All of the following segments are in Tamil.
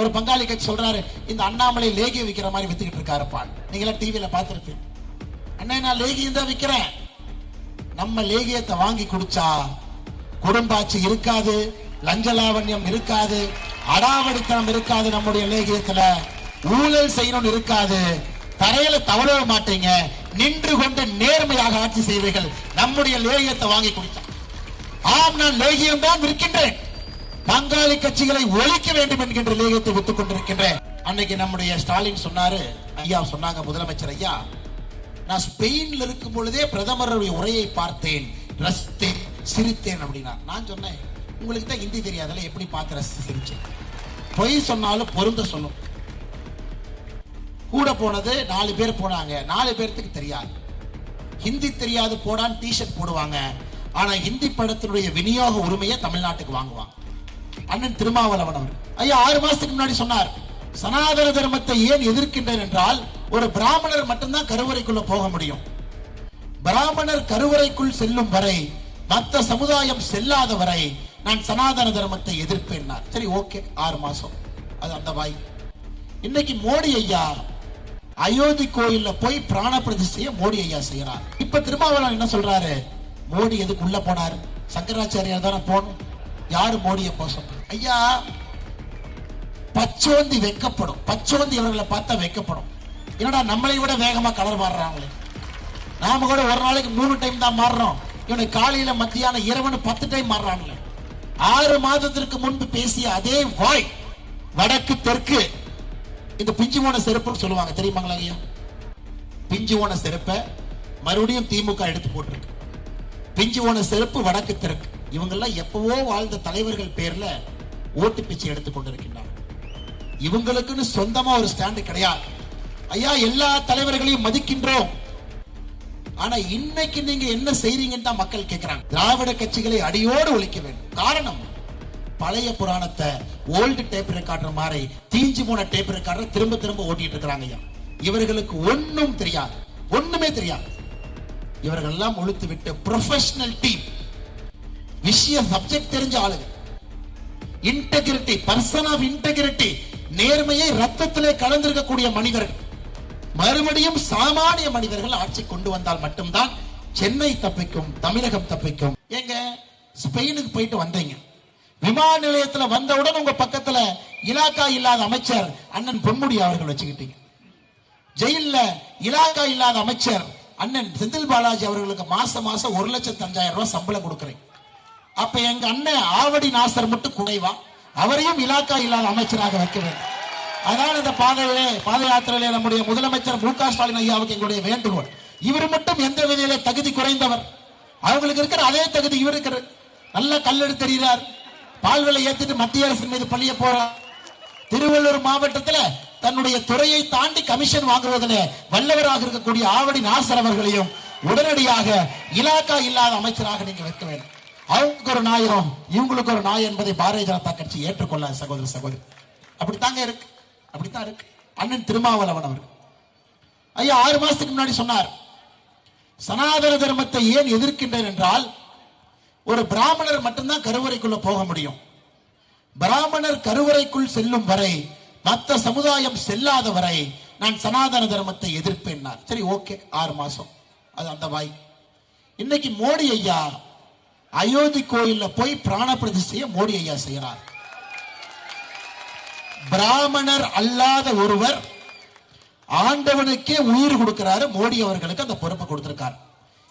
ஒரு பங்காளி கட்சி சொல்றாரு இந்த அண்ணாமலை லேகியம் விக்கிற மாதிரி வித்துக்கிட்டு இருக்காருப்பா நீங்களா டிவியில பாத்துருப்பீங்க அண்ணா நான் லேகியம் தான் விக்கிறேன். நம்ம லேகியத்தை வாங்கி குடிச்சா குடும்பாட்சி இருக்காது லஞ்சலாவண்யம் இருக்காது அடாவடித்தனம் இருக்காது நம்முடைய லேகியத்துல ஊழல் செய்யணும் இருக்காது. தரையில தவற மாட்டீங்க. நின்று கொண்டு நேர்மையாக ஆட்சி செய்வீர்கள். நம்முடைய லேகியத்தை வாங்கி குடித்தா. ஆம் நான் லேகியம் தான் விற்கின்றேன். பங்காளி கட்சிகளை ஒழிக்க வேண்டும் என்கின்ற லேகத்தை வித்துக் கொண்டிருக்கின்றேன். அன்னைக்கு நம்முடைய ஸ்டாலின் சொன்னாரு ஐயா சொன்னாங்க முதலமைச்சர் ஐயா நான் ஸ்பெயின்ல இருக்கும் பொழுதே பிரதமருடைய உரையை பார்த்தேன். ரசித்தேன் சிரித்தேன் அப்படின்னா. நான் சொன்னேன் உங்களுக்கு தான் ஹிந்தி தெரியாதல எப்படி பார்த்து ரசித்து சிரிச்சேன்? பொய் சொன்னாலும் பொருந்த சொல்லும். கூட போனது நாலு பேர் போனாங்க. நாலு பேர்த்துக்கு தெரியாது. ஹிந்தி தெரியாது போடான்னு டிஷர்ட் போடுவாங்க. ஆனா ஹிந்தி படத்தினுடைய விநியோக உரிமையை தமிழ்நாட்டுக்கு வாங்குவாங்க. அண்ணன் திருமாவளவன் அவர் ஐயா ஆறு மாசத்துக்கு முன்னாடி சொன்னார் சனாதன தர்மத்தை ஏன் எதிர்க்கின்றேன் என்றால் ஒரு பிராமணர் மட்டும்தான் கருவறைக்குள்ள போக முடியும். பிராமணர் கருவறைக்குள் செல்லும் வரை மற்ற சமுதாயம் செல்லாத வரை நான் சனாதன தர்மத்தை எதிர்ப்பேன் சரி ஓகே ஆறு மாசம். அது அந்த வாய். இன்னைக்கு மோடி ஐயா அயோத்தி கோயில்ல போய் பிராண பிரதிஷ்டையை மோடி ஐயா செய்யறார். இப்ப திருமாவளவன் என்ன சொல்றாரு? மோடி எதுக்கு உள்ள போனார்? சங்கராச்சாரியார் தானே போகணும். யாரு மோடியை போக சொன்னார் ஐயா பச்சோந்தி வெக்கப்படும். பச்சோந்தி இவர்களை பார்த்தா வெக்கப்படும். என்னடா நம்மளை விட வேகமா கலர் மாறுறாங்களே. நாம கூட ஒரு நாளைக்கு மூணு டைம் தான் மாறுறோம். இவனுக்கு காலையில மத்தியானம் இரவுன்னு பத்து டைம் மாறுறாங்களே. ஆறு மாதத்திற்கு முன்பு பேசிய அதே வாய் வடக்கு தெற்கு இந்த பிஞ்சு போன செருப்புன்னு சொல்லுவாங்க. தெரியுமாங்களா ஐயா? பிஞ்சு போன செருப்பை மறுபடியும் திமுக எடுத்து போட்டிருக்கு. பிஞ்சு போன செருப்பு வடக்கு தெற்கு. இவங்கெல்லாம் எப்பவோ வாழ்ந்த தலைவர்கள் பேர்ல ஓட்டு பிச்சை எடுத்துக் கொண்டிருக்கின்றார்கள். இவங்களுக்குன்னு சொந்தமா ஒரு ஸ்டாண்டு கிடையாது. ஐயா எல்லா தலைவர்களையும் மதிக்கின்றோம். ஆனா இன்னைக்கு நீங்க என்ன செய்றீங்கன்னு தான் மக்கள் கேட்கிறாங்க திராவிட கட்சிகளை அடியோடு ஒழிக்க வேண்டும். காரணம் பழைய புராணத்தை ஓல்டு டேப் ரெக்கார்டர் மாதிரி தீஞ்சு போன டேப் ரெக்கார்டர் திரும்ப திரும்ப ஓட்டிட்டு இருக்கிறாங்க ஐயா. இவர்களுக்கு ஒண்ணும் தெரியாது. ஒண்ணுமே தெரியாது. இவர்கள் எல்லாம் ஒழித்து விட்டு ப்ரொஃபஷனல் டீம் விஷயம் சப்ஜெக்ட் தெரிஞ்ச ஆளுங்க. இன்டெகிரிட்டி பர்சன் ஆஃப் இன்டெகிரிட்டி நேர்மையை ரத்தத்திலே கலந்திருக்கக்கூடிய மனிதர்கள். மறுபடியும் சாமானிய மனிதர்கள் ஆட்சி கொண்டு வந்தால் மட்டும்தான் சென்னை தப்பிக்கும் தமிழகம் தப்பிக்கும். ஏங்க ஸ்பெயினுக்கு போயிட்டு வந்தீங்க. விமான நிலையத்துல வந்தவுடன் உங்க பக்கத்துல இலாக்கா இல்லாத அமைச்சர் அண்ணன் பொன்முடி அவர்கள் வச்சுக்கிட்டீங்க. ஜெயில்ல இலாக்கா இல்லாத அமைச்சர் அண்ணன் செந்தில் பாலாஜி அவர்களுக்கு மாசம் மாசம் ஒரு லட்சத்தி அஞ்சாயிரம் ரூபாய் சம்பளம் கொடுக்குறேன். அப்ப எங்க அண்ணன் ஆவடி நாசர் மட்டும் குறைவா? அவரையும் இலாக்கா இல்லாத அமைச்சராக வைக்க வேண்டும். அதான் இந்த பாதையிலே பாத யாத்திரையிலே நம்முடைய முதலமைச்சர் மு க ஸ்டாலின் ஐயாவுக்கு எங்களுடைய வேண்டுகோள். இவர் மட்டும் எந்த விதையிலே தகுதி குறைந்தவர்? அவங்களுக்கு இருக்கிற அதே தகுதி இவர் இருக்கிற நல்ல கல்லெடு தெரிகிறார். பால் விலை மத்திய அரசின் மீது பள்ளிய போறார் திருவள்ளூர் மாவட்டத்துல தன்னுடைய துறையை தாண்டி கமிஷன் வாங்குவதில் வல்லவராக இருக்கக்கூடிய ஆவடி நாசர் அவர்களையும் உடனடியாக இலாக்கா இல்லாத அமைச்சராக நீங்க வைக்க வேண்டும். அவங்களுக்கு ஒரு நாயம் இவங்களுக்கு ஒரு நாயம் என்பதை பாரதிய ஜனதா கட்சி ஏற்றுக்கொள்ள சகோதர சகோதரி. அப்படித்தாங்க இருக்கு. அப்படித்தான் இருக்கு. அண்ணன் திருமாவளவன் அவர் ஐயா ஆறு மாசத்துக்கு முன்னாடி சொன்னார் சனாதன தர்மத்தை ஏன் எதிர்க்கின்றேன் என்றால் ஒரு பிராமணர் மட்டும்தான் கருவறைக்குள்ள போக முடியும். பிராமணர் கருவறைக்குள் செல்லும் வரை மற்ற சமுதாயம் செல்லாத வரை நான் சனாதன தர்மத்தை எதிர்ப்பேன் சரி ஓகே ஆறு மாசம். அது அந்த வாய். இன்னைக்கு மோடி ஐயா அயோத்தி கோயில்ல போய் பிராண பிரதிஷ்டையை மோடி ஐயா செய்யறார். பிராமணர் அல்லாத ஒருவர் ஆண்டவனுக்கே உயிர் கொடுக்கிறாரு. மோடி அவர்களுக்கு அந்த பொறுப்பை கொடுத்திருக்கார்.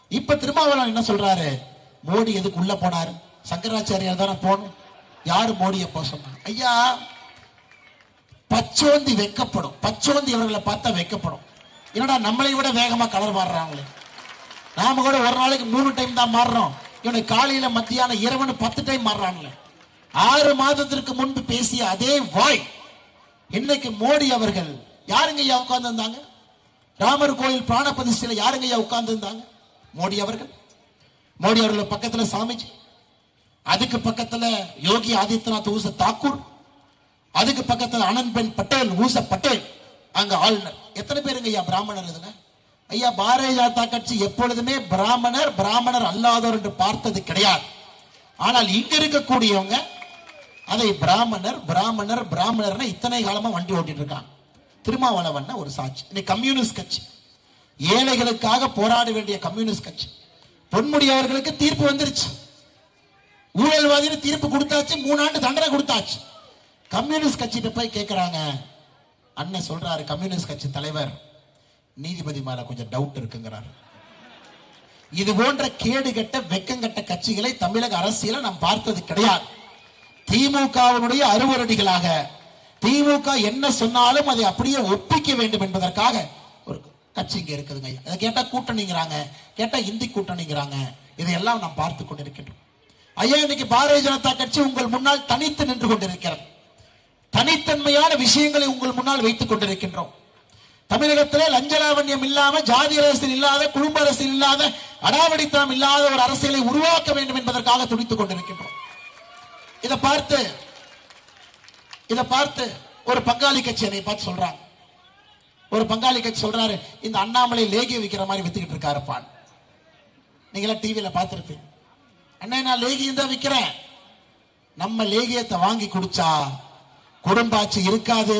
இப்ப திருமாவளவன் என்ன சொல்றாரு? மோடி எதுக்கு உள்ள போனாரு? சங்கராச்சாரியார் தானே போகணும். யாரு மோடியை போக சொன்னாங்க ஐயா பச்சோந்தி வெக்கப்படும். பச்சோந்தி அவர்களை பார்த்தா வெக்கப்படும். என்னடா நம்மளை விட வேகமா கலர் மாறுறாங்களே. நாம கூட ஒரு நாளைக்கு மூணு டைம் தான் மாறுறோம் இவனை காலையில மத்தியானம் இரவுன்னு பத்து டைம் மாறுறாங்களே ஆறு மாதத்திற்கு முன்பு பேசிய அதே வாய். இன்னைக்கு மோடி அவர்கள் யாருங்க ஐயா உட்கார்ந்து இருந்தாங்க ராமர் கோயில் பிராண பிரதிஷ்டையில யாருங்க ஐயா உட்கார்ந்து இருந்தாங்க மோடி அவர்கள். மோடி அவர்கள் பக்கத்துல சாமிஜி. அதுக்கு பக்கத்துல யோகி ஆதித்யநாத் ஊச தாக்கூர். அதுக்கு பக்கத்துல ஆனந்த்பென் பட்டேல் ஊச பட்டேல். அங்க ஆளுநர். எத்தனை பேருங்க ஐயா பிராமணர் இதுல? ஐயா பாரதிய ஜனதா கட்சி எப்பொழுதுமே பிராமணர் பிராமணர் அல்லாதோர் என்று பார்த்தது கிடையாது. ஆனால் இங்க இருக்கக்கூடியவங்க அதை பிராமணர் பிராமணர் பிராமணர்னு இத்தனை காலமா வண்டி ஓட்டிட்டு இருக்காங்க. திருமாவளவன் ஒரு சாட்சி. இன்னைக்கு கம்யூனிஸ்ட் கட்சி. ஏழைகளுக்காக போராட வேண்டிய கம்யூனிஸ்ட் கட்சி. பொன்முடி அவர்களுக்கு தீர்ப்பு வந்துருச்சு. ஊழல்வாதின்னு தீர்ப்பு கொடுத்தாச்சு மூணு ஆண்டு தண்டனை கொடுத்தாச்சு. கம்யூனிஸ்ட் கட்சிகிட்ட போய் கேட்குறாங்க அண்ணன் சொல்றாரு கம்யூனிஸ்ட் கட்சி தலைவர் நீதிபதி மேல கொஞ்சம் டவுட் இருக்குங்கிறாரு. இது போன்ற கேடு கெட்ட வெக்கங்கட்ட கட்சிகளை தமிழக அரசியல நாம் பார்த்தது கிடையாது. திமுகவினுடைய அறுவரடிகளாக திமுக என்ன சொன்னாலும் அதை அப்படியே ஒப்பிக்க வேண்டும் என்பதற்காக ஒரு கட்சி இங்க இருக்குதுங்க ஐயா. அதை கேட்டா கூட்டணிங்கிறாங்க கேட்டா இந்தி கூட்டணிங்கிறாங்க. இதையெல்லாம் நாம் பார்த்து கொண்டிருக்கின்றோம். ஐயா இன்னைக்கு பாரதிய ஜனதா கட்சி உங்கள் முன்னால் தனித்து நின்று கொண்டிருக்கிறது. தனித்தன்மையான விஷயங்களை உங்கள் முன்னால் வைத்துக் கொண்டிருக்கின்றோம். தமிழகத்திலே லஞ்சலாவண்யம் இல்லாம ஜாதி அரசியல் இல்லாத குடும்ப அரசியல் இல்லாத அடாவடித்தனம் இல்லாத ஒரு அரசியலை உருவாக்க வேண்டும் என்பதற்காக துடித்துக் கொண்டிருக்கின்றோம். இதை பார்த்து இதை பார்த்து ஒரு பங்காளி கட்சி என்னை பார்த்து சொல்றாங்க. ஒரு பங்காளி கட்சி சொல்றாரு இந்த அண்ணாமலை லேகிய விற்கிற மாதிரி வித்துக்கிட்டு இருக்காருப்பான் நீங்களாம் டிவியில பார்த்துருப்பீங்க. அண்ணே நான் லேகியம் தான் விற்கிறேன் நம்ம லேகியத்தை வாங்கி குடிச்சா குடும்பாட்சி இருக்காது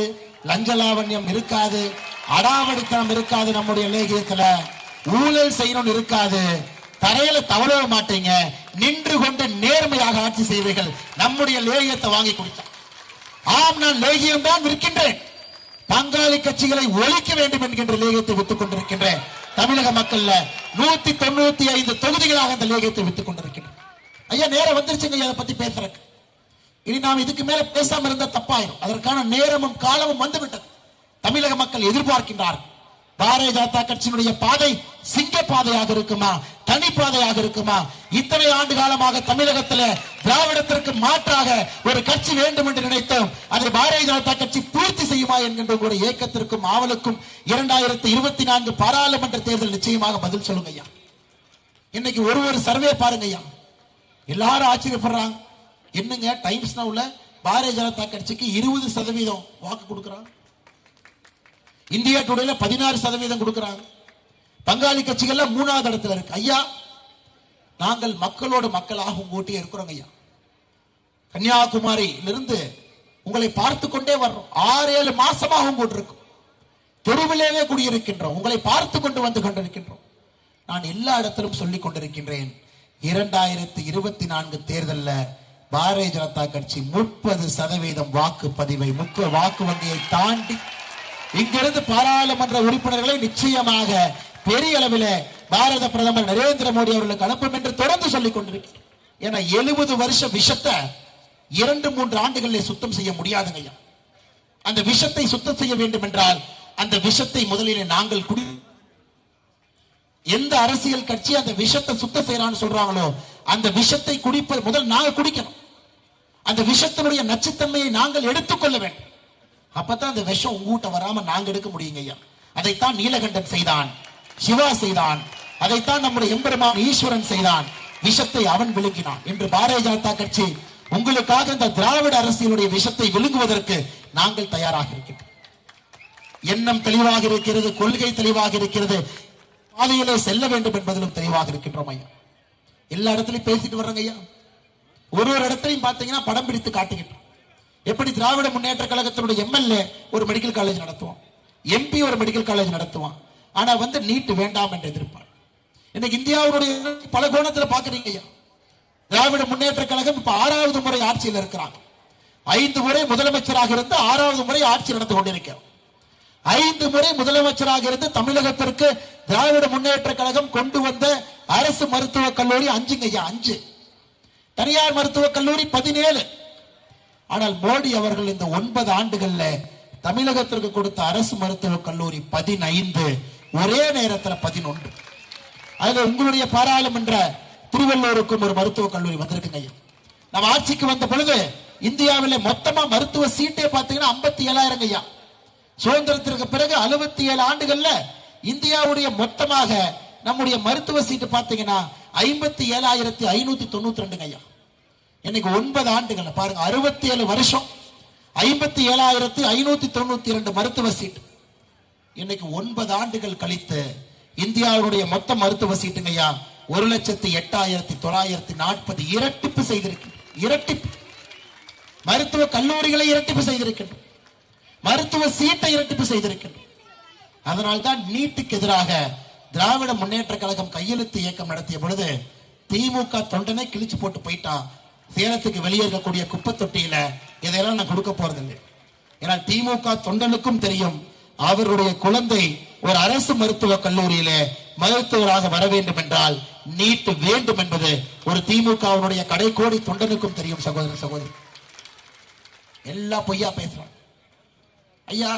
லஞ்சலாவண்யம் இருக்காது அடாவடித்தனம் இருக்காது நம்முடைய லேகியத்துல. ஊழல் செய்யணும்னு இருக்காது. தரையில தவழ மாட்டீங்க. நின்று கொண்டு நேர்மையாக ஆட்சி செய்வீர்கள். நம்முடைய லேகியத்தை வாங்கி குடிச்சா ஆம் நான் லேகியம் தான் விற்கின்றேன் பங்காளி கட்சிகளை ஒழிக்க வேண்டும் என்கின்ற லேகியத்தை வித்துக் கொண்டிருக்கின்றேன். தமிழக மக்கள்ல நூத்தி தொண்ணூத்தி ஐந்து தொகுதிகளாக அந்த லேகியத்தை வித்துக் கொண்டிருக்கின்றேன். ஐயா நேரம் வந்துருச்சுங்க. அதை பத்தி பேசுறதுக்கு. இனி நாம் இதுக்கு மேல பேசாம இருந்தா தப்பாயிரும். அதற்கான நேரமும் காலமும் வந்துவிட்டது. தமிழக மக்கள் எதிர்பார்க்கின்றார்கள் பாரதிய ஜனதா கட்சியினுடைய பாதை சிங்க பாதையாக இருக்குமா? தனி பாதையாக இருக்குமா? இத்தனை ஆண்டு காலமாக தமிழகத்தில் திராவிடத்திற்கு மாற்றாக ஒரு கட்சி வேண்டும் என்று நினைத்தோம். அதை பாரதிய ஜனதா கட்சி பூர்த்தி செய்யுமா என்கின்ற ஒரு இயக்கத்திற்கும் ஆவலுக்கும் இரண்டாயிரத்தி இருபத்தி நான்கு பாராளுமன்ற தேர்தல் நிச்சயமாக பதில் சொல்லுங்க ஐயா. இன்னைக்கு ஒரு ஒரு சர்வே பாருங்க ஐயா. எல்லாரும் ஆச்சரியப்படுறாங்க. என்னங்க டைம்ஸ் நவுல பாரதிய ஜனதா கட்சிக்கு இருபது சதவீதம் வாக்கு கொடுக்குறாங்க. இந்தியா டுடேல பதினாறு சதவீதம் கொடுக்குறாங்க. பங்காளி கட்சிகள்ல மூணாவது இடத்துல இருக்கு. ஐயா நாங்கள் மக்களோட மக்களாக உங்கூட்டியே இருக்கிறோங்க ஐயா. கன்னியாகுமரியிலிருந்து உங்களை பார்த்து கொண்டே வர்றோம். ஆறு ஏழு மாசமாக உங்கூட்டு இருக்கும் தெருவிலேயே குடியிருக்கின்றோம். உங்களை பார்த்து கொண்டு வந்து கொண்டிருக்கின்றோம். நான் எல்லா இடத்திலும் சொல்லிக் கொண்டிருக்கின்றேன். இரண்டாயிரத்தி இருபத்தி நான்கு தேர்தல்ல பாரதிய ஜனதா கட்சி முப்பது சதவீதம் வாக்குப்பதிவை முக்கிய வாக்கு வங்கியை தாண்டி இங்கிருந்து பாராளுமன்ற உறுப்பினர்களை நிச்சயமாக பெரிய அளவில் பாரத பிரதமர் நரேந்திர மோடி அவர்களுக்கு அனுப்பும் என்று தொடர்ந்து சொல்லிக் கொண்டிருக்கிறேன். ஏன்னா எழுபது வருஷ விஷத்தை இரண்டு மூன்று ஆண்டுகளில் சுத்தம் செய்ய முடியாதுங்க அந்த விஷத்தை சுத்தம் செய்ய வேண்டும் என்றால் அந்த விஷத்தை முதலில் நாங்கள் குடி எந்த அரசியல் கட்சி அந்த விஷத்தை சுத்தம் செய்யறான்னு சொல்றாங்களோ அந்த விஷத்தை குடிப்பது முதல் நாங்கள் குடிக்கணும். அந்த விஷத்தினுடைய நச்சுத்தன்மையை நாங்கள் எடுத்துக்கொள்ள வேண்டும். அப்பதான் அந்த விஷம் உங்ககிட்ட வராம நாங்க எடுக்க முடியுங்க ஐயா. அதைத்தான் நீலகண்டன் செய்தான் சிவா செய்தான் அதைத்தான் நம்முடைய எம்பெருமான் ஈஸ்வரன் செய்தான் விஷத்தை அவன் விழுங்கினான் என்று பாரதிய ஜனதா கட்சி உங்களுக்காக இந்த திராவிட அரசியலுடைய விஷத்தை விழுங்குவதற்கு நாங்கள் தயாராக இருக்கின்றோம். எண்ணம் தெளிவாக இருக்கிறது கொள்கை தெளிவாக இருக்கிறது. பாதையிலே செல்ல வேண்டும் என்பதிலும் தெளிவாக இருக்கின்றோம் ஐயா. எல்லா இடத்துலயும் பேசிட்டு வர்றோங்க ஐயா. ஒரு ஒரு இடத்துலையும் பார்த்தீங்கன்னா படம் பிடித்து காட்டுகின்றோம் எப்படி திராவிட முன்னேற்ற கழகத்தினுடைய எம்எல்ஏ ஒரு மெடிக்கல் காலேஜ் நடத்துவான்? எம்பி ஒரு மெடிக்கல் காலேஜ் நடத்துவான். ஆனா வந்து நீட் வேண்டாம் என்று எதிர்ப்பான். இன்னைக்கு இந்தியாவுடைய பல கோணத்தில் பாக்குறீங்க ஐயா. திராவிட முன்னேற்ற கழகம் இப்ப ஆறாவது முறை ஆட்சியில் இருக்கிறாங்க. ஐந்து முறை முதலமைச்சராக இருந்து ஆறாவது முறை ஆட்சி நடந்து கொண்டிருக்கிறோம் ஐந்து முறை முதலமைச்சராக இருந்து தமிழகத்திற்கு திராவிட முன்னேற்ற கழகம் கொண்டு வந்த அரசு மருத்துவக் கல்லூரி அஞ்சுங்க ஐயா அஞ்சு. தனியார் மருத்துவக் கல்லூரி பதினேழு. ஆனால் மோடி அவர்கள் இந்த ஒன்பது ஆண்டுகள்ல தமிழகத்திற்கு கொடுத்த அரசு மருத்துவக் கல்லூரி பதினைந்து ஒரே நேரத்துல பதினொன்று. அதுல உங்களுடைய பாராளுமன்ற திருவள்ளூருக்கும் ஒரு மருத்துவக் கல்லூரி வந்திருக்குங்க ஐயா. நம்ம ஆட்சிக்கு வந்த பொழுது இந்தியாவில மொத்தமா மருத்துவ சீட்டே பாத்தீங்கன்னா ஐம்பத்தி ஏழாயிரம் ஐயா. சுதந்திரத்திற்கு பிறகு அறுபத்தி ஏழு ஆண்டுகள்ல இந்தியாவுடைய மொத்தமாக நம்முடைய மருத்துவ சீட்டு பாத்தீங்கன்னா ஐம்பத்தி ஏழாயிரத்தி ஐநூத்தி தொண்ணூத்தி ரெண்டுங்க ஐயா. இன்னைக்கு ஒன்பது ஆண்டுகள். பாருங்க அறுபத்தி ஏழு வருஷம். ஐம்பத்தி ஏழாயிரத்தி ஐநூத்தி தொண்ணூத்தி இரண்டு மருத்துவ சீட்டு. இன்னைக்கு ஒன்பது ஆண்டுகள் கழித்து இந்தியாவுடைய மொத்த மருத்துவ சீட்டுங்க ஐயா ஒரு லட்சத்தி எட்டாயிரத்தி தொள்ளாயிரத்தி நாற்பது இரட்டிப்பு செய்திருக்கு. இரட்டிப்பு. மருத்துவ கல்லூரிகளை இரட்டிப்பு செய்திருக்கின்றோம் மருத்துவ சீட்டை இரட்டிப்பு செய்திருக்கின்றோம் அதனால்தான் நீட்டுக்கு எதிராக திராவிட முன்னேற்ற கழகம் கையெழுத்து இயக்கம் நடத்திய பொழுது திமுக தொண்டனை கிழிச்சு போட்டு போயிட்டான். சேலத்துக்கு வெளியே இருக்கக்கூடிய குப்பை தொட்டியில இதையெல்லாம் நான் கொடுக்க போறதில்லை. ஏன்னா திமுக தொண்டனுக்கும் தெரியும் அவருடைய குழந்தை ஒரு அரசு மருத்துவ கல்லூரியில மருத்துவராக வர வேண்டும் என்றால் நீட் வேண்டும் என்பது ஒரு திமுகவுடைய கடைக்கோடி தொண்டனுக்கும் தெரியும் சகோதர சகோதரி. எல்லாம் பொய்யா பேசுறான். ஐயா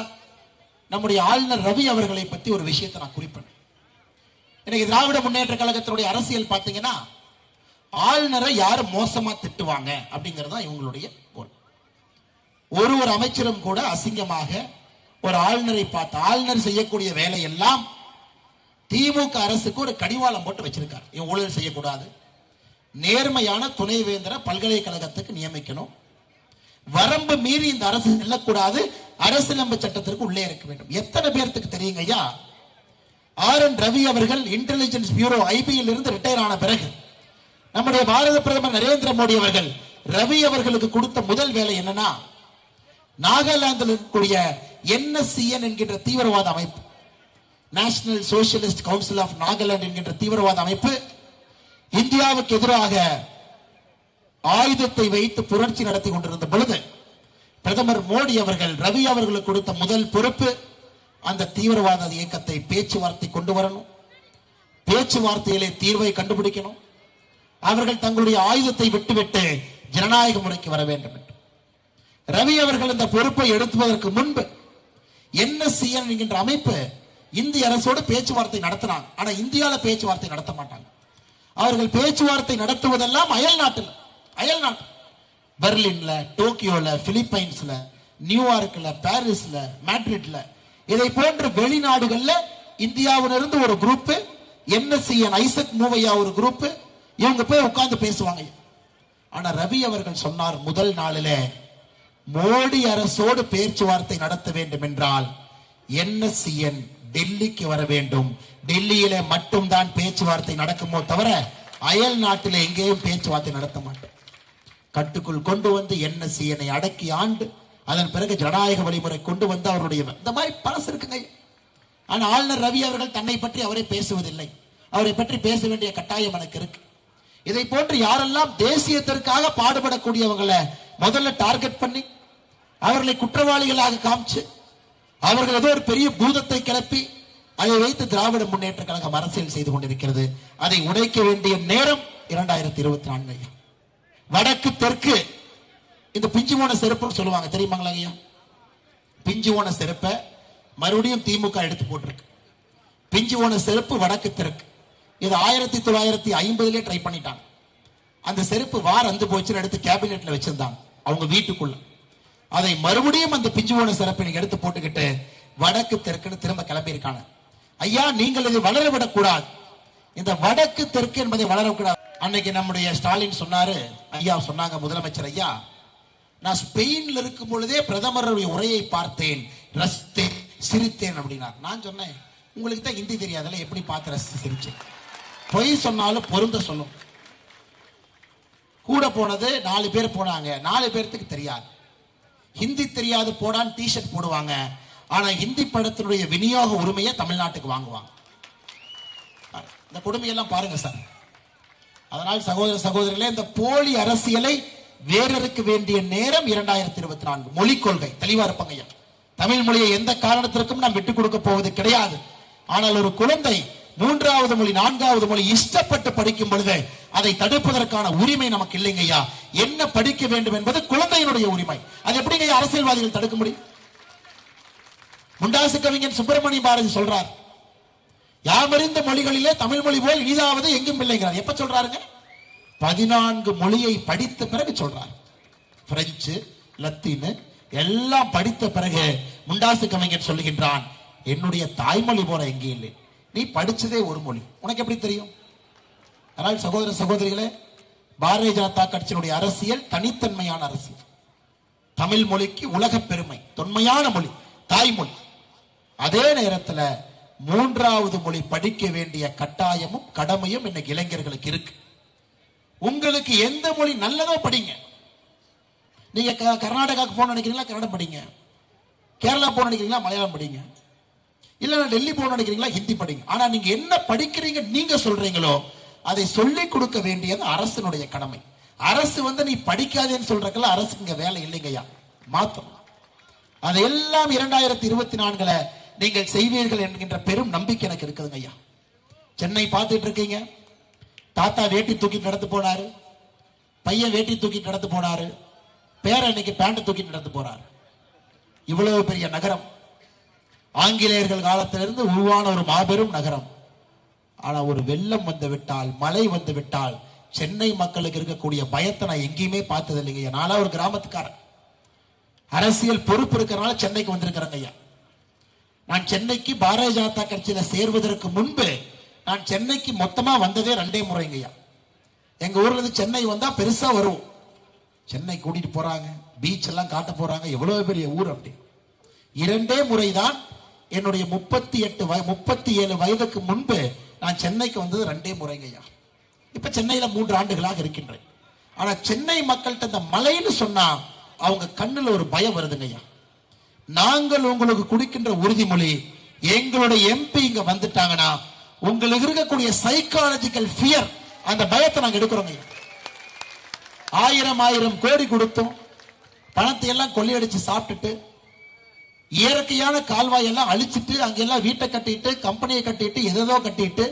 நம்முடைய ஆளுநர் ரவி அவர்களை பத்தி ஒரு விஷயத்தை நான் குறிப்பேன் எனக்கு திராவிட முன்னேற்ற கழகத்தினுடைய அரசியல் பார்த்தீங்கன்னா ஆளுநரை யார் மோசமா திட்டுவாங்க அப்படிங்கிறது தான் இவங்களுடைய கோல் ஒரு ஒரு அமைச்சரும் கூட அசிங்கமாக ஒரு ஆளுநரை பார்த்து ஆளுநர் செய்யக்கூடிய வேலையெல்லாம் திமுக அரசுக்கு ஒரு கடிவாளம் போட்டு வச்சிருக்காரு. இவன் ஊழல் செய்யக்கூடாது. நேர்மையான துணைவேந்தர பல்கலைக்கழகத்துக்கு நியமிக்கணும். வரம்பு மீறி இந்த அரசு செல்லக்கூடாது. அரசியலமைப்பு சட்டத்திற்கு உள்ளே இருக்க வேண்டும். எத்தனை பேர்த்துக்கு தெரியுங்க ஐயா? ஆர் என் ரவி அவர்கள் இன்டெலிஜென்ஸ் பியூரோ ஐபியில் இருந்து ரிட்டையர் ஆன பிறகு நம்முடைய பாரத பிரதமர் நரேந்திர மோடி அவர்கள் ரவி அவர்களுக்கு கொடுத்த முதல் வேலை என்னன்னா நாகாலாந்தில் இருக்கக்கூடிய என்எஸ்சிஎன் என்கின்ற தீவிரவாத அமைப்பு National Socialist Council of Nagaland என்கின்ற தீவிரவாத அமைப்பு இந்தியாவுக்கு எதிராக ஆயுதத்தை வைத்து புரட்சி நடத்தி கொண்டிருந்த பொழுது பிரதமர் மோடி அவர்கள் ரவி அவர்களுக்கு கொடுத்த முதல் பொறுப்பு அந்த தீவிரவாத இயக்கத்தை பேச்சுவார்த்தை கொண்டு வரணும். பேச்சுவார்த்தையிலே தீர்வை கண்டுபிடிக்கணும். அவர்கள் தங்களுடைய ஆயுதத்தை விட்டுவிட்டு ஜனநாயக முறைக்கு வர வேண்டும் என்று. ரவி அவர்கள் இந்த பொறுப்பை எடுத்துவதற்கு முன்பு என்ன சிஎன் என்கின்ற அமைப்பு இந்திய அரசோடு பேச்சுவார்த்தை நடத்தினாங்க. ஆனா இந்தியாவில் பேச்சுவார்த்தை நடத்த மாட்டாங்க. அவர்கள் பேச்சுவார்த்தை நடத்துவதெல்லாம் அயல் நாட்டில். அயல் நாட்டு. பெர்லின்ல டோக்கியோல பிலிப்பைன்ஸ்ல நியூயார்க்ல பாரிஸ்ல மேட்ரிட்ல. இதை போன்ற வெளிநாடுகள்ல இந்தியாவிலிருந்து ஒரு குரூப் என்எஸ்சிஎன் ஐசக் மூவையா ஒரு குரூப் இவங்க போய் உட்கார்ந்து பேசுவாங்க. ஆனா ரவி அவர்கள் சொன்னார் முதல் நாளிலே மோடி அரசோடு பேச்சுவார்த்தை நடத்த வேண்டும் என்றால் என்எஸ்சிஎன் டெல்லிக்கு வர வேண்டும். டெல்லியில மட்டும்தான் பேச்சுவார்த்தை நடக்குமோ தவிர அயல் நாட்டில் எங்கேயும் பேச்சுவார்த்தை நடத்த மாட்டோம். கட்டுக்குள் கொண்டு வந்து என்எஸ்சிஎனை அடக்கி ஆண்டு அதன் பிறகு ஜனநாயக வழிமுறை கொண்டு வந்து அவருடைய இந்த மாதிரி பழசு இருக்குங்க. ஆனா ஆளுநர் ரவி அவர்கள் தன்னை பற்றி அவரே பேசுவதில்லை. அவரை பற்றி பேச வேண்டிய கட்டாயம் எனக்கு இருக்கு. இதை போன்று யாரெல்லாம் தேசியத்திற்காக பாடுபடக்கூடியவங்களை முதல்ல டார்கெட் பண்ணி அவர்களை குற்றவாளிகளாக காமிச்சு அவர்கள் ஏதோ ஒரு பெரிய பூதத்தை கிளப்பி அதை வைத்து திராவிட முன்னேற்ற கழகம் அரசியல் செய்து கொண்டிருக்கிறது. அதை உடைக்க வேண்டிய நேரம் இரண்டாயிரத்தி இருபத்தி நான்கு ஐயா. வடக்கு தெற்கு இந்த பிஞ்சு போன செருப்புன்னு சொல்லுவாங்க தெரியுமாங்களா ஐயா? பிஞ்சு போன செருப்பை மறுபடியும் திமுக எடுத்து போட்டிருக்கு. பிஞ்சு போன செருப்பு வடக்கு தெற்கு. இது ஆயிரத்தி தொள்ளாயிரத்தி ஐம்பதுலேயே ட்ரை பண்ணிட்டாங்க. அந்த செருப்பு வார் அந்து போச்சுன்னு எடுத்து கேபினெட்ல வச்சிருந்தாங்க. அவங்க வீட்டுக்குள்ள. அதை மறுபடியும் அந்த பிஞ்சு போன சிறப்பை நீங்க எடுத்து போட்டுக்கிட்டு வடக்கு தெற்குன்னு திரும்ப கிளம்பி இருக்காங்க ஐயா நீங்கள் இதை வளர விடக்கூடாது. இந்த வடக்கு தெற்கு என்பதை வளரக்கூடாது. அன்னைக்கு நம்முடைய ஸ்டாலின் சொன்னாரு ஐயா சொன்னாங்க முதலமைச்சர் ஐயா நான் ஸ்பெயின்ல இருக்கும் பொழுதே பிரதமருடைய உரையை பார்த்தேன். ரசித்தேன் சிரித்தேன் அப்படின்னா நான் சொன்னேன் உங்களுக்கு தான் ஹிந்தி தெரியாதுல்ல எப்படி பார்த்து ரசித்து சிரிச்சேன்? பொய் சொன்னாலும் பொருந்த சொல்லும். கூட போனது நாலு பேர் போனாங்க. நாலு பேர்த்துக்கு தெரியாது. ஹிந்தி தெரியாது போடான்னு டிஷர்ட் போடுவாங்க. ஆனா ஹிந்தி படத்தினுடைய விநியோக உரிமையை தமிழ்நாட்டுக்கு வாங்குவாங்க. இந்த கொடுமையெல்லாம் பாருங்க சார். அதனால் சகோதர சகோதரிகளே இந்த போலி அரசியலை வேறருக்கு வேண்டிய நேரம் இரண்டாயிரத்தி இருபத்தி நான்கு மொழிக் கொள்கை. தெளிவா இருப்பாங்க தமிழ் மொழியை எந்த காரணத்திற்கும் நாம் விட்டுக் கொடுக்க போவது கிடையாது. ஆனால் ஒரு குழந்தை மூன்றாவது மொழி நான்காவது மொழி இஷ்டப்பட்டு படிக்கும் பொழுது அதை தடுப்பதற்கான உரிமை நமக்கு இல்லைங்கய்யா. என்ன படிக்க வேண்டும் என்பது குழந்தையினுடைய உரிமை. அது எப்படிங்க அரசியல்வாதிகள் தடுக்க முடியும்? முண்டாசு கவிஞன் சுப்பிரமணிய பாரதி சொல்றார் யாமறிந்த மொழிகளிலே தமிழ் மொழி போல் இனிதாவது எங்கும் இல்லைங்கிறார். எப்ப சொல்றாருங்க? பதினான்கு மொழியை படித்த பிறகு சொல்றார். பிரெஞ்சு லத்தீனு எல்லாம் படித்த பிறகு முண்டாசு கவிஞன் சொல்லுகின்றான் என்னுடைய தாய்மொழி போல எங்கே இல்லை. நீ படிச்சதே ஒரு மொழி. உனக்கு எப்படி தெரியும்? அதனால் சகோதர சகோதரிகளே பாரதிய ஜனதா கட்சியினுடைய அரசியல் தனித்தன்மையான அரசியல். தமிழ் மொழிக்கு உலக பெருமை தொன்மையான மொழி தாய்மொழி. அதே நேரத்துல மூன்றாவது மொழி படிக்க வேண்டிய கட்டாயமும் கடமையும் இன்னைக்கு இளைஞர்களுக்கு இருக்கு. உங்களுக்கு எந்த மொழி நல்லதோ படிங்க. நீங்க க- கர்நாடகாவுக்கு போகணும்னு நினைக்கிறீங்களா? கன்னடம் படிங்க. கேரளா போன நினைக்கிறீங்களா? மலையாளம் படிங்க. இல்ல நான் டெல்லி போகணும்னு நினைக்கிறீங்களா? ஹிந்தி படிங்க. ஆனா நீங்க என்ன படிக்கிறீங்க நீங்க சொல்றீங்களோ அதை சொல்லிக் கொடுக்க வேண்டியது அரசனுடைய கடமை. அரசு வந்து நீ படிக்காதேன்னு சொல்றக்கல அரசுக்கு இங்க வேலை இல்லைங்கய்யா மாத்தணும். அதையெல்லாம் இரண்டாயிரத்தி இருபத்தி நான்குல நீங்கள் செய்வீர்கள் என்கின்ற பெரும் நம்பிக்கை எனக்கு இருக்குதுங்க ஐயா. சென்னை பார்த்துட்டு இருக்கீங்க. தாத்தா வேட்டி தூக்கி நடந்து போனாரு. பையன் வேட்டி தூக்கி நடந்து போனாரு. பேர இன்னைக்கு பேண்ட் தூக்கி நடந்து போறாரு. இவ்வளவு பெரிய நகரம். ஆங்கிலேயர்கள் காலத்திலிருந்து உருவான ஒரு மாபெரும் நகரம். ஆனால் ஒரு வெள்ளம் வந்து விட்டால் மழை வந்து விட்டால் சென்னை மக்களுக்கு இருக்கக்கூடிய பயத்தை நான் எங்கேயுமே பார்த்தது இல்லைங்க நானா ஒரு கிராமத்துக்காரன். அரசியல் பொறுப்பு இருக்கிறனால சென்னைக்கு வந்திருக்கிறேங்க ஐயா. நான் சென்னைக்கு பாரதிய ஜனதா கட்சியில சேர்வதற்கு முன்பு நான் சென்னைக்கு மொத்தமா வந்ததே ரெண்டே முறைங்க ஐயா. எங்க ஊர்ல இருந்து சென்னை வந்தா பெருசா வரும் சென்னை கூட்டிட்டு போறாங்க பீச் எல்லாம் காட்ட போறாங்க எவ்வளவு பெரிய ஊர் அப்படி. இரண்டே முறை தான் என்னுடைய முப்பத்தி எட்டு வய முப்பத்தி ஏழு வயதுக்கு முன்பு நான் சென்னைக்கு வந்தது ரெண்டே முறைங்கய்யா. இப்ப சென்னையில மூன்று ஆண்டுகளாக இருக்கின்றேன். ஆனா சென்னை மக்கள்கிட்ட இந்த மலைன்னு சொன்னா அவங்க கண்ணுல ஒரு பயம் வருதுங்கய்யா. நாங்கள் உங்களுக்கு கொடுக்கின்ற உறுதிமொழி எங்களுடைய எம்பி இங்க வந்துட்டாங்கன்னா உங்களுக்கு இருக்கக்கூடிய சைக்காலஜிக்கல் ஃபியர் அந்த பயத்தை நாங்க எடுக்கிறோங்க ஆயிரம் ஆயிரம் கோடி கொடுத்தோம். பணத்தை எல்லாம் கொள்ளையடிச்சு சாப்பிட்டுட்டு இயற்கையான கால்வாய் எல்லாம் அழிச்சிட்டு அங்கெல்லாம் வீட்டை கட்டிட்டு கம்பெனியை கட்டிட்டு எதோ கட்டிட்டு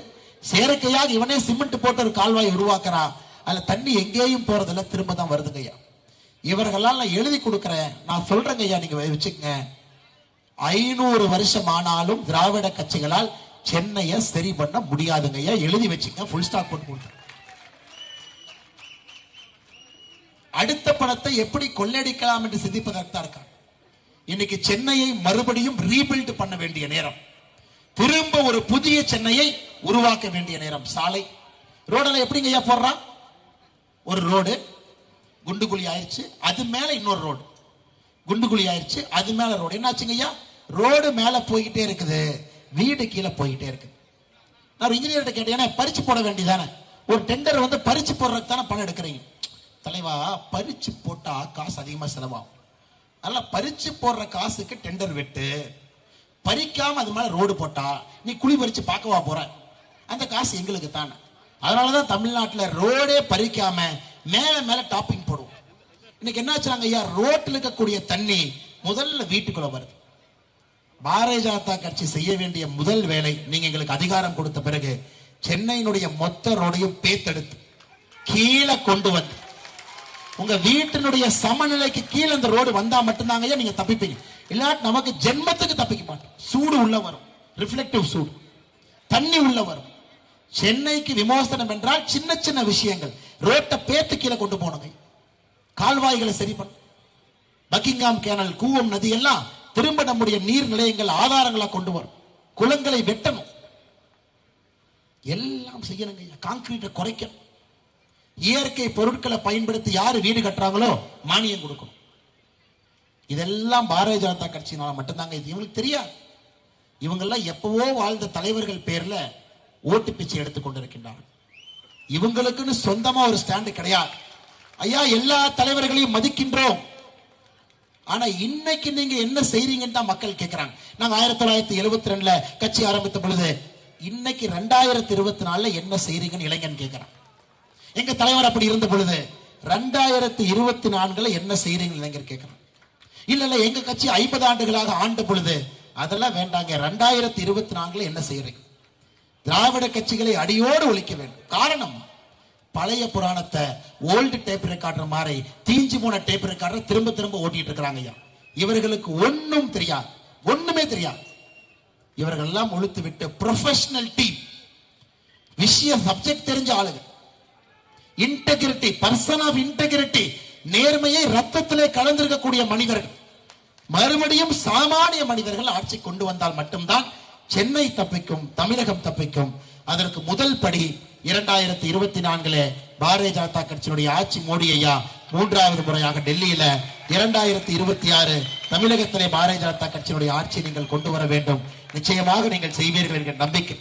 செயற்கையாக இவனே சிமெண்ட் போட்டு ஒரு கால்வாய் உருவாக்குறான். அதுல தண்ணி எங்கேயும் போறதில்ல திரும்ப தான் வருதுங்க ஐயா. இவர்களால் நான் எழுதி கொடுக்குறேன். நான் சொல்றேங்க ஐயா நீங்க வச்சுக்கங்க. ஐநூறு வருஷம் ஆனாலும் திராவிட கட்சிகளால் சென்னையை சரி பண்ண முடியாதுங்க ஐயா. எழுதி வச்சுங்க ஃபுல் ஸ்டாப் போட்டு கொடுத்தேன் அடுத்த பணத்தை எப்படி கொள்ளடிக்கலாம் என்று சிந்திப்பதற்கு தான் இருக்காங்க. இன்னைக்கு சென்னையை மறுபடியும் ரீபில்ட் பண்ண வேண்டிய நேரம். திரும்ப ஒரு புதிய சென்னையை உருவாக்க வேண்டிய நேரம். சாலை. ரோடெல்லாம் எப்படிங்க ஐயா போடுறான்? ஒரு ரோடு. குண்டுகுழி ஆயிடுச்சு அது மேல இன்னொரு ரோடு. குண்டுகுழி ஆயிடுச்சு அது மேல ரோடு. என்னாச்சுங்க ஐயா ரோடு மேல போய்கிட்டே இருக்குது. வீடு கீழே போய்கிட்டே இருக்கு நான் ஒரு இன்ஜினியர்கிட்ட கேட்டேன் ஏன்னா பறிச்சு போட வேண்டியதானே? ஒரு டெண்டர் வந்து பறிச்சு போடுறதுக்கு தானே பணம் எடுக்கிறீங்க? தலைவா பறிச்சு போட்டா காசு அதிகமா செலவாகும். நல்லா பறிச்சு போடுற காசுக்கு டெண்டர் வெட்டு பறிக்காம அது மேலே ரோடு போட்டா நீ குழி பறிச்சு பார்க்கவா போற? அந்த காசு எங்களுக்கு தானே அதனாலதான் தமிழ்நாட்டில் ரோடே பறிக்காம மேல மேல டாப்பிங் போடுவோம். இன்னைக்கு என்னாச்சுறாங்க ஐயா ரோட்டில் இருக்கக்கூடிய தண்ணி முதல்ல வீட்டுக்குள்ள வருது. பாரதிய ஜனதா கட்சி செய்ய வேண்டிய முதல் வேலை நீங்க எங்களுக்கு அதிகாரம் கொடுத்த பிறகு சென்னையினுடைய மொத்த ரோடையும் பேத்தெடுத்து கீழே கொண்டு வந்து உங்க வீட்டினுடைய சமநிலைக்கு கீழே இந்த ரோடு வந்தா மட்டும்தாங்க ஐயா நீங்க தப்பிப்பீங்க. இல்லாட்டி நமக்கு ஜென்மத்துக்கு தப்பிக்க மாட்டோம். சூடு உள்ள வரும். ரிஃப்ளெக்டிவ் சூடு. தண்ணி உள்ள வரும். சென்னைக்கு விமோசனம் என்றால் சின்ன சின்ன விஷயங்கள். ரோட்டை பேத்து கீழே கொண்டு போனது. கால்வாய்களை சரி பண்ண. பக்கிங்காம் கேனல் கூவம் நதி எல்லாம் திரும்ப நம்முடைய நீர் நிலையங்கள் ஆதாரங்களா கொண்டு வரும். குளங்களை வெட்டணும். எல்லாம் செய்யணுங்க கான்கிரீட்டை குறைக்கணும். இயற்கை பொருட்களை பயன்படுத்தி யாரு வீடு கட்டுறாங்களோ மானியம் கொடுக்கணும். இதெல்லாம் பாரதிய ஜனதா கட்சியினால மட்டும்தாங்க இது. இவங்களுக்கு தெரியாது. இவங்கெல்லாம் எப்பவோ வாழ்ந்த தலைவர்கள் பேர்ல ஓட்டு பிச்சை எடுத்துக் கொண்டிருக்கின்றார்கள். இவங்களுக்குன்னு சொந்தமா ஒரு ஸ்டாண்டு கிடையாது. ஐயா எல்லா தலைவர்களையும் மதிக்கின்றோம். ஆனா இன்னைக்கு நீங்க என்ன செய்றீங்கன்னு தான் மக்கள் கேட்கிறாங்க நாங்க ஆயிரத்தி தொள்ளாயிரத்தி எழுபத்தி ரெண்டுல கட்சி ஆரம்பித்த பொழுது இன்னைக்கு ரெண்டாயிரத்தி இருபத்தி நாலுல என்ன செய்றீங்கன்னு இளைஞன் கேட்கிறான் எங்க தலைவர் அப்படி இருந்த பொழுது ரெண்டாயிரத்தி இருபத்தி நான்குல என்ன செய்யறீங்க இளைஞர் கேட்கிறேன் இல்ல இல்ல எங்க கட்சி ஐம்பது ஆண்டுகளாக ஆண்ட பொழுது அதெல்லாம் வேண்டாங்க ரெண்டாயிரத்தி இருபத்தி நான்குல என்ன செய்யறீங்க திராவிட கட்சிகளை அடியோடு ஒழிக்க வேண்டும். காரணம் பழைய புராணத்தை ஓல்டு டேப் ரெக்கார்டர் மாதிரி தீஞ்சு போன டேப் ரெக்கார்டர் திரும்ப திரும்ப ஓட்டிட்டு இருக்கிறாங்க ஐயா. இவர்களுக்கு ஒண்ணும் தெரியாது. ஒண்ணுமே தெரியாது. இவர்கள் எல்லாம் ஒழுத்து விட்டு ப்ரொஃபஷனல் டீம் விஷய சப்ஜெக்ட் தெரிஞ்ச ஆளுங்க. இன்டெகிரிட்டி பர்சன் ஆஃப் இன்டெகிரிட்டி நேர்மையை ரத்தத்திலே கலந்திருக்கக்கூடிய மனிதர்கள். மறுபடியும் சாமானிய மனிதர்கள் ஆட்சி கொண்டு வந்தால் மட்டும்தான் சென்னை தப்பிக்கும் தமிழகம் தப்பிக்கும். அதற்கு முதல் படி இரண்டாயிரத்தி இருபத்தி நான்குல பாரதிய ஜனதா கட்சியினுடைய ஆட்சி மோடி ஐயா மூன்றாவது முறையாக டெல்லியில இரண்டாயிரத்தி இருபத்தி ஆறு தமிழகத்திலே பாரதிய ஜனதா கட்சியினுடைய ஆட்சியை நீங்கள் கொண்டு வர வேண்டும். நிச்சயமாக நீங்கள் செய்வீர்கள் என்கிற நம்பிக்கை.